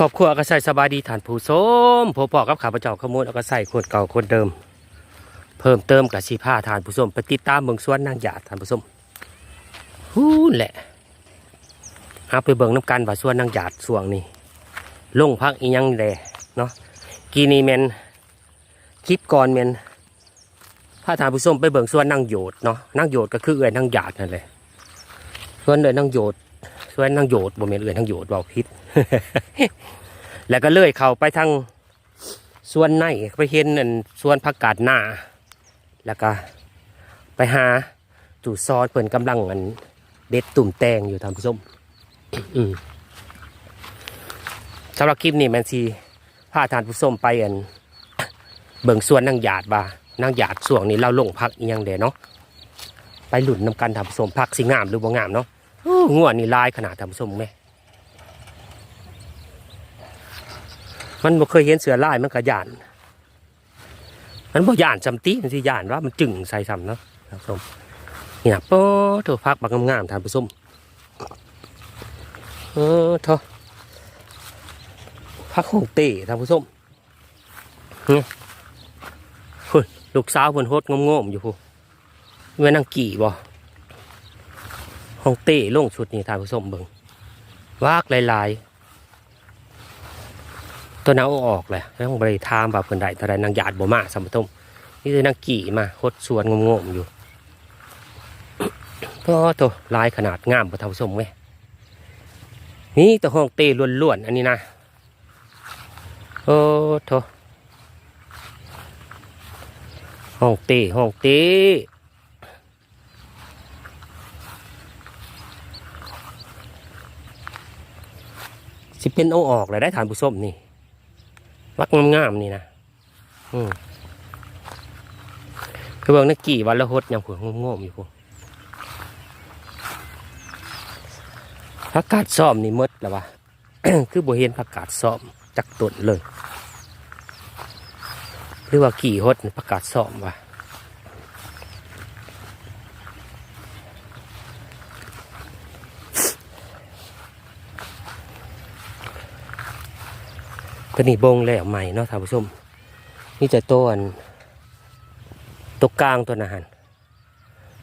ครอบครัวก็ใส่สบายดีฐานผู้ชมพอปอกับข้าพเจ้าขโมยแล้วก็ใส่คนเก่าคนเดิม เพิ่มเติมกับสีผ้าฐานผู้ชมไปติดตามเมืองสวนนางหยาดฐานผู้ชมฮู้แหละเอาไปเบิ่งน้ำกันว่าสวนนางหยาดส่วงนี้ลงพักอีหยังแลเนาะกีนีแมนคลิปก่อนแมนพาฐานผู้ชมไปเบิ่งสวนนางโยดเนาะนางโยดก็คือเอื้อยนางหยาดนั่นแหละส่วนเอื้อยนางโยด ส่วนนางโยดบ่แม่นเอื้อยนางโยดเว้าผิดแล้วก็เลื่อยเข้าไปทางส่วนในไปเห็นนั่นส่วนผักกาดหน้า แล้วก็ไปหาจู่ซอสเปิ่นกำลังอันเด็ดตุ่มแตงอยู่ทานผู้ชมสำหรับคลิปนี้แมนซีพาทานผู้ชมไปอันเบิ่งส่วนนางหยาดบ่านางหยาดส่วงนี้เราลงพักอีหยังเดเนาะไปหลุนนำกันท่านผู้มพักสิงามหรือบ่งามเนาะ งวดนี่ลายขนาดท่านผู้ชมแม่มันบ่เคยเห็นเสือลายมันก็ย่าน มันบ่ย่านจำตีมันสิย่านว่ามันจึงใส่ซ้ำเนาะท่านผู้ชมนี่นะโป้เถอะพักบักงามๆท่านผู้ชมเออเถอะพักของเต้ท่านผู้ชมนี่คุณลูกสาวเพิ่นโฮดงงๆอยู่พูแม่นางกี่บ่ ห้องเต้ลงชุดนี้ท่านผู้ชมเบิ่งวากหลายๆ ตัวน้าเอาออกเลยแล้วบริทามแบบเพิ่นได้แต่ได้นางหยาดบ่มาสมทมนี่คือนางกี่มาโคตรสวนงงๆอยู่ก็ตัวลายขนาดงามกว่าเท่าสมเว้ยนี่ตัวห้องเต้ล้วนๆอันนี้นะโอ้โถห้องเต้ห้องเต้ สิเป็นเอาออกเลยได้ฐานผู้ชมนี่วักงามๆนี่นะอืมคือเบิ่งนักกี่วันละหดยังผัวงงๆอยู่พวกผักกาดซ้อมนี่มดแล้ววะคือบเห็นผักกาดซ้อมจักต้นเลย หรือว่ากี่หดผักกาดซ้อมวะ ตัวนี้บงแล้วใหม่เนาะท่านผู้ชมนี่จะต้นตัวกลางตัวนะหัน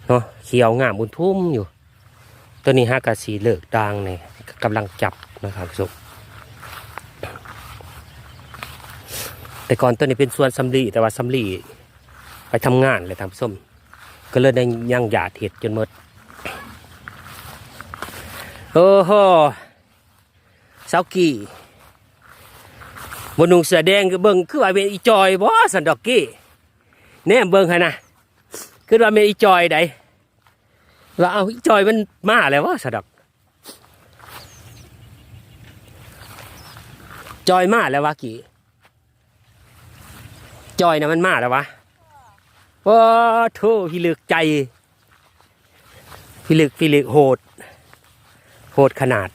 เนาะเขียวงามบุญทุ่มอยู่ ตัวนี้ห้ากะสีเลือกดางเนี่ยกำลังจับนะครับผู้ชมแต่ก่อนตัวนี้เป็นส่วนสำลีแต่ว่าสำลีไปทำงานเลยท่านผู้ชมก็เลยได้ย่างหยาดเห็ดจนหมดโอ้โหเสากี่ บนุงเสือแดงก็เบิ่งคือว่าเป็นอีจอยบ่สันดอกกี้แน่เบิ่งหั่นนะคือว่าเป็นอีจอยใดว่าเอาอีจอยมันมาแล้ววะสันดอก จอยมาแล้ววะกี่จอยนะมันมาแล้ววะว้าโธ่พี่ลึกใจพี่ลึกพี่ลึกโหด โหดขนาด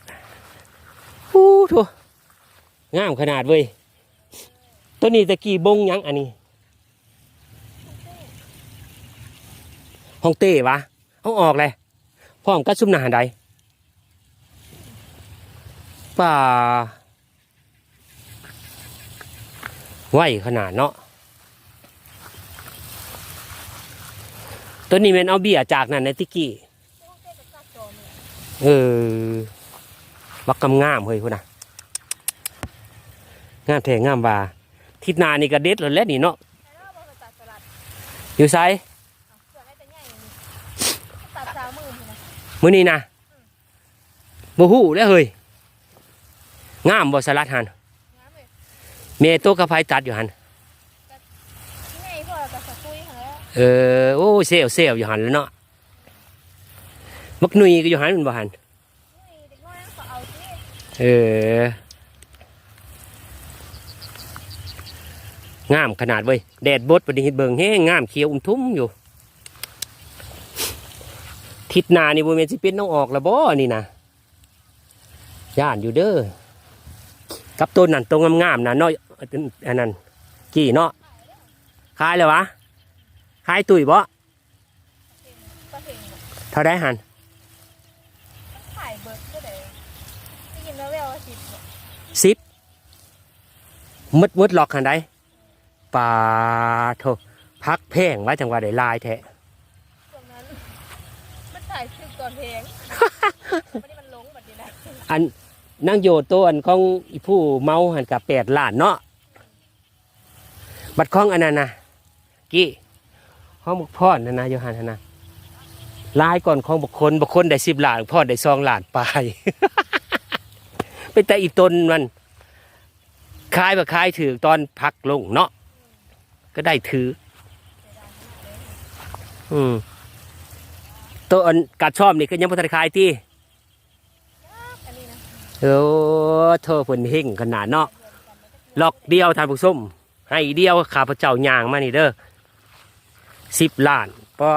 อู้โธ่งามขนาดเว้ย ตัวนี้ตะกี้บงยังอันนี้ห้องเต้วะเอาออกเลยพร้อมกับซุ่มหนาใดป่าไหวขนาดเนาะตัวนี้เป็นเอาเบียจากนั่นในติกี้เออบักกำงามเฮ้ยพุ่นนะงามแท้งามว่า ทิศนานี่ก็เด็ดแล้วแหละนี่เนาะอยู่ไซตัดสามหมื่นนะมื้อนี้นะบ่ฮู้แล้วเฮ้ยงามบ่สลัดหันงามเลยเมโตวกระไผตัดอยู่หันนี่ไงพวกเราตัดสกุยเหรอเออโอ้เซลเซลอยู่หันแล้วเนาะบักหนุยก็อยู่หันแมันบ่หันนี่เด็กน้อยเขาเอาที่ เออ งามขนาดเว้ยแดดบดปฏิหิตเบิงแห้งงามเขียวอุ้มทุ่มอยู่ ทิศนานี่บ่แม่นสิเป็นต้องออกล้วบ่นี่นะย่านอยู่เด้อกับต้นนั่นตรงงามๆนะเนาะอันนั้นกี่เนาะขายเลยวะขายตุ๋ยบ่ปลาเข็งเท่าได้หันขายเบิร์ดก็ได้ได้ยินแล้วแววสิบสิบมืดมืดหลอกหันใด ปลาโทพักแพงว่าจังหวะได้ลายแท้ตรงนั้นมันถ่ายคลิปก่อนเพลงวันนี้มันลงแบบนี้นะอันนั่งโยตัวอันของอีผู้เมาหันกับแปดล้านเนาะบัตรของอันนั้นนะกี้ห้องบุกพ่อนั่นนะโยฮันนั่นนะลายก่อนของบุคคลบุคคลได้สิบล้านพ่อได้สองล้านไปเป็นแต่อีตนมันคายแบบคายถือตอนพักลงเนาะ ก็ได้ถือ อืมตัวอันกัดชอบนี่ก็ยังพัฒนาคายที่โอ้เธอเพิ่นเฮงขนาดเนาะล็อกเดียวทานผู้ส้มให้เดียวข้าพเจ้าย่างมานี่เด้อสิบล้านปา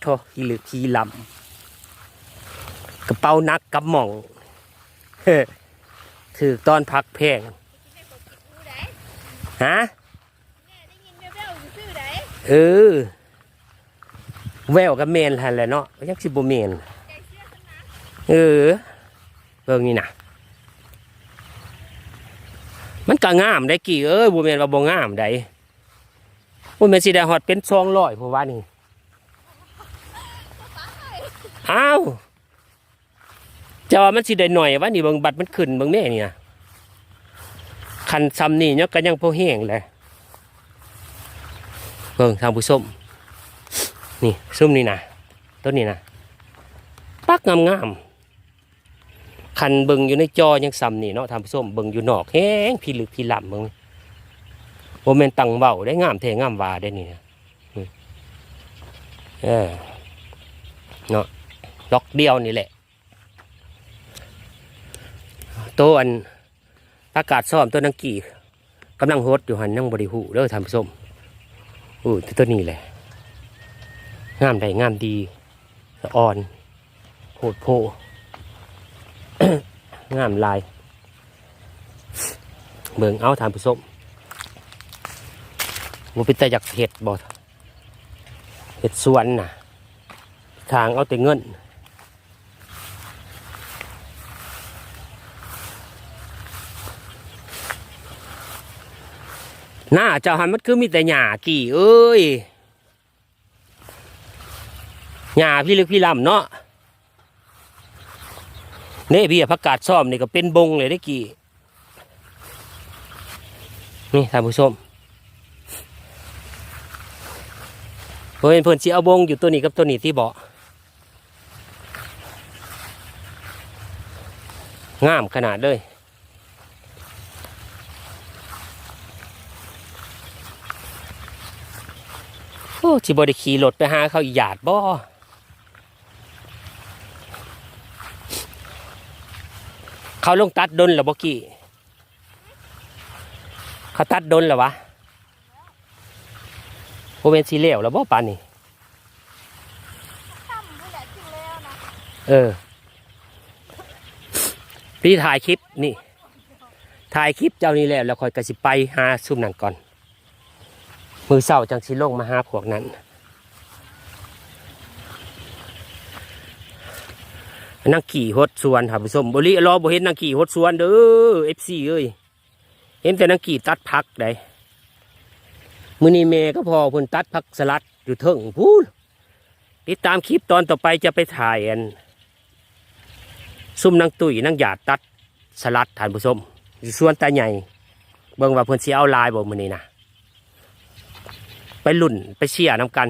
โทฮีหรือฮีลำกระเป๋านักกับหม่องถือตอนพักแพงฮะ แม่ได้ยินแว่วๆอยู่ชื่อไหน เออ แววกับเมนทันแหละเนาะยังสิบ่เมนเอฉันเออเบิ่งนี่นะมันก็งามได้กี่เอ้ยบ่แม่นว่าบ่งามได้บ่แม่นสิได้ฮอดเป็น200เพราะว่านี่อ้าวจะว่ามันสิได้หน่อยว่านี่เบิ่งบัตรมันขึ้นเบิ่งแน่นี่นะคันซ้ำนี่เนาะก็ยังพอแห้งแหละ เบิ่งทางผู้ชมนี่ซุ่มนี่นะต้นนี้นะปักงามๆคันเบิงอยู่ในจอยังซ้ำนี่เนาะทำส้มเบิงอยู่นอกแห้งพี่ลึกพี่ลำเบิงโมเมนตังเบาได้งามเทงามวาได้นี่นะเออเนาะล็อกเดียวนี่แหละตัวอันอากาศซ่อมตัวนังกี่กำลังโฮดอยู่หันยังบริหูเด้อทำส้ม อู้ยตัวนี้แหละงามใดงามดีสะอ่อนโหดโพงามลายเมืองเอาทานผู้ชมมันเป็นแต่อยากเห็ดบ่เห็ดสวนน่ะทางเอาแต่เงิน หน้าเจ้าหันมันคือมีแต่หญ้ากี่เอ้ยหญ้าพี่เลึกพี่ลำเนาะเนี่พี่ผักกาดซ่อมนี่ก็เป็นบงเลยได้กี่นี่ท่านผู้ชมเพิ่นเพิ่อนสิเอาบงอยู่ตัวนี้กับตัวนี้ที่เบาะงามขนาดเลย โอ้สิบได้ขี่รถไปหาเขาอีหยาดบ่เขาลงตัดดนหรอบอกกี้เขาตัดดนหรอวะโอเวนสีเหลวแล้วบ่ปานนี่ตั้มผู้ใหญ่ถึงแล้วนะเออพี่ถ่ายคลิปนี่ ถ่ายคลิปเจ้านี่แล้วแล้วคอยกระสิไปหาซุ่มหนังก่อน มือเศร้าจังสิลงมาหาพวกนั้นนังขี่ฮดสวนครับผู้ชมบริรอบ่เห็นนังขี่ฮดสวนเด้อเอฟซีเอ้ยเห็นแต่นังขี่ตัดพักได้มือนี้เมก็พอเพิ่นตัดพักสลัดอยู่เทิงพูดติดตามคลิปตอนต่อไปจะไปถ่ายอันซุ่มนางตุยนางหยาดตัดสลัดท่านผู้ชมอยู่สวนตาใหญ่เบิ่งว่าเพิ่นสิเอาลายบ่มื้อนี้นะ ไปหลุ่นไปเชียร์น้ำกัน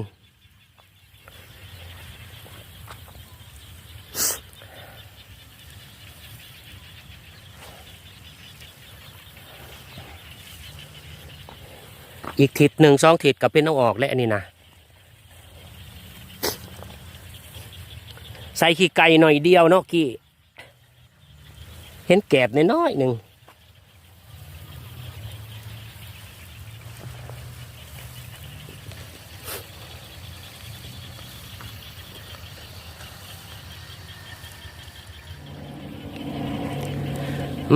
อีกทิศหนึ่งสองทิศก็เป็นต้องออกและอันนี้นะใส่ขี้ไก่หน่อยเดียวเนาะกี้เห็นแกบน้อยๆหนึ่ง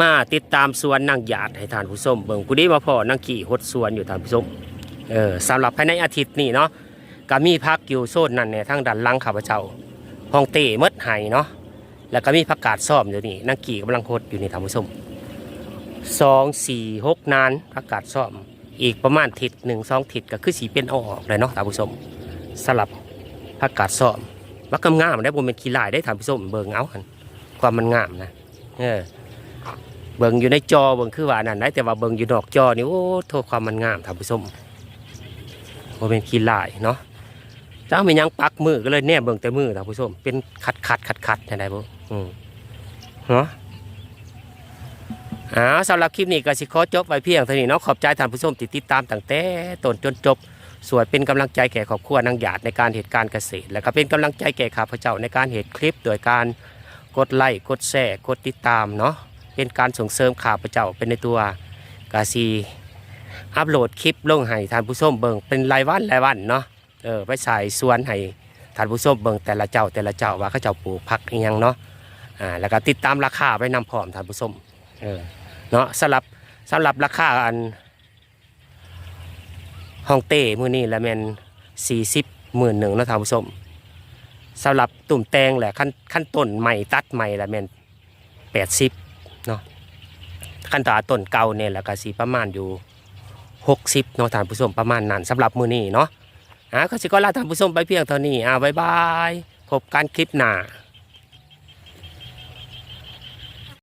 มาติดตามสวนนางหยาดให้ทานผู้ชมเบิ่งผู้นี้มาพอนังกี่หดสวนอยู่ทานผู้ชมเออสำหรับภายในอาทิตย์นี้เนาะก็มีพักอยู่โซนนั่นเนี่ยทางด้านหลังข้าพเจ้าห้องเต้มดไห้เนาะแล้วก็มีผักกาดซ่อมอยู่นี่นางกี่กำลังโคดอยู่ในท่านผู้ชมสองสี่หกนานอากาศซ่อมอีกประมาณทิศหนึ่งสองทิศก็คือสีเป็นเอาออกเลยเนาะท่านผู้ชมสลับอากาศซ่อมว่ากำงามได้บนเป็นขี้ลายได้ท่านผู้ชมเบิ่งเอาหันความมันงามนะเออ เบิ่งอยู่ในจอเบิ่งคือว่านั่นได้แต่ว่าเบิ่งอยู่นอกจอนี่โอ้โทษความมันงามท่านผู้ชมบนเป็นขี้ลายเนาะจ้าเป็นยังปักมือก็เลยแน่เบิ่งแต่มือท่านผู้ชมเป็นขัดขัดขัดขัดยังไงบ่อืมเนาะอ่าสำหรับคลิปนี้ก็สิขอจบไว้เพียงเท่านี้เนาะขอบใจท่านผู้ชมที่ติดตามตั้งแต่ต้นจนจบสวยเป็นกำลังใจแก่ครอบครัวนางหยาดในการเหตุการณ์เกษตร และก็เป็นกำลังใจแก่ข้าพเจ้าในการเหตุคลิปโดยการกดไลค์กดแชร์กดติดตามเนาะ เป็นการส่งเสริมข้าพเจ้าเป็นในตัวกาซีอัปโหลดคลิปลงให้ท่านผู้ชมเบิงเป็นรายวันรายวันเนาะเออไปใส่สวนให้ท่านผู้ชมเบิงแต่ละเจ้าแต่ละเจ้าว่าเขาเจ้าปลูกผักอหยังเนาะอ่าแล้วก็ติดตามราคาไว้นำพร้อมท่านผู้ชมเออเนาะสำหรับสำหรับราคาอันห้องเต้มือนี้ละแมนสี่สิบหมื่นหนึ่งนะท่านผู้ชมสำหรับตุ่มแตงแหละขั้นขั้นต้นใหม่ตัดใหม่ละแมนแปดสิบ ขั้นตอนต้นเก่าเนี่ยแหละก็สีประมาณอยู่หกสิบเนาะท่านผู้ชมประมาณนั้นสำหรับมือนี้เนาะอ่าก็สิก็ลาท่านผู้ชมไปเพียงเท่านี้อ่าบายบายพบกันคลิปหน้า